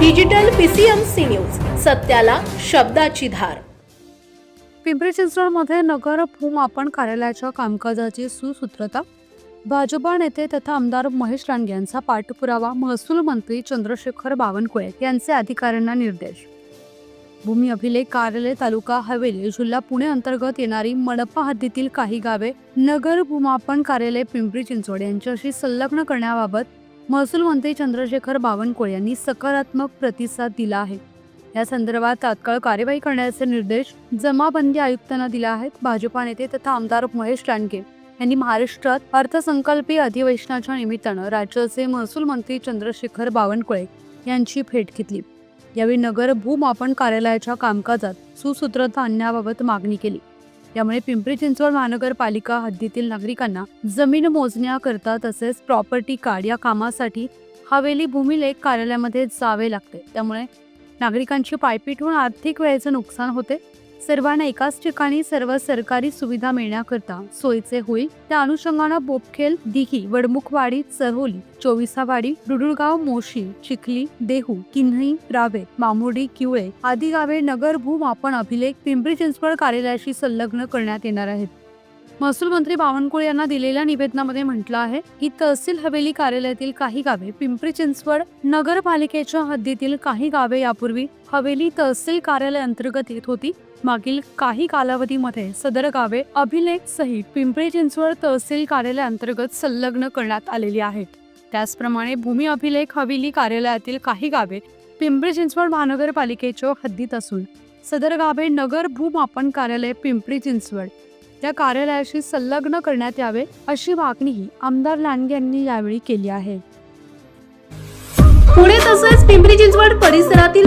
Digital PCMC news सत्याला शब्दाची धार. पिंपरी चिंचवडमध्ये नगर भूमापन कार्यालयाच्या कामकाजाची सुसूत्रता. भाजपा नेते तथा आमदार महेश रानगे यांचा पाठपुरावा महसूल मंत्री चंद्रशेखर बावनकुळे यांचे अधिकाऱ्यांना निर्देश. भूमी अभिलेख कार्यालय तालुका हवेली जिल्हा पुणे अंतर्गत येणारी मनपा हद्दीतील काही गावे नगर भूमापन कार्यालय पिंपरी चिंचवड यांच्याशी संलग्न करण्याबाबत महसूल मंत्री चंद्रशेखर बावनकुळे यांनी सकारात्मक प्रतिसाद दिला आहे. या संदर्भात तात्काळ कार्यवाही करण्याचे निर्देश जमाबंदी आयुक्तांना दिले आहेत. भाजपा नेते तथा आमदार महेश लांडगे यांनी महाराष्ट्रात अर्थसंकल्पीय अधिवेशनाच्या निमित्तानं राज्याचे महसूल मंत्री चंद्रशेखर बावनकुळे यांची भेट घेतली. यावेळी नगर भूमापन कार्यालयाच्या कामकाजात सुसूत्रता आणण्याबाबत मागणी केली. यामुळे पिंपरी चिंचवड महानगरपालिका हद्दीतील नागरिकांना जमीन मोजण्याकरता तसेच प्रॉपर्टी कार्ड या कामासाठी हवेली भूमिलेख कार्यालयामध्ये जावे लागते. त्यामुळे नागरिकांची पायपीट होऊन आर्थिक वेळेचं नुकसान होते. सर्वांना एकाच ठिकाणी सर्व सरकारी सुविधा मिळण्याकरता सोयीचे होईल. त्या अनुषंगानं बोपखेल दिघी वडमुखवाडी चरोली चोविसावाडी रुडुळगाव मोशी चिखली देहू किन्ही रावे मामुर्डी किवळे आदी गावे नगर भूमापन अभिलेख पिंपरी चिंचवड कार्यालयाशी संलग्न करण्यात येणार आहेत. महसूल मंत्री बावनकुळे यांना दिलेल्या निवेदनामध्ये म्हटलं आहे की तहसील हवेली कार्यालयातील काही गावे पिंपरी चिंचवड नगरपालिकेच्या हद्दीतील काही गावे यापूर्वी हवेली तहसील कार्यालय अंतर्गत येत होती. मागील काही कालावधीमध्ये सदर गावे अभिलेख सहित पिंपरी चिंचवड तहसील कार्यालयांतर्गत संलग्न करण्यात आलेली आहेत. त्याचप्रमाणे भूमी अभिलेख हवेली कार्यालयातील काही गावे पिंपरी चिंचवड महानगरपालिकेच्या हद्दीत असून सदर गावे नगर भूमापन कार्यालय पिंपरी चिंचवड या कार्यालयाशी संलग्न करण्यात यावे अशी मागणीही आमदार लांडगे यांनी यावेळी केली आहे. पुणे तसेच पिंपरी चिंचवड परिसरातील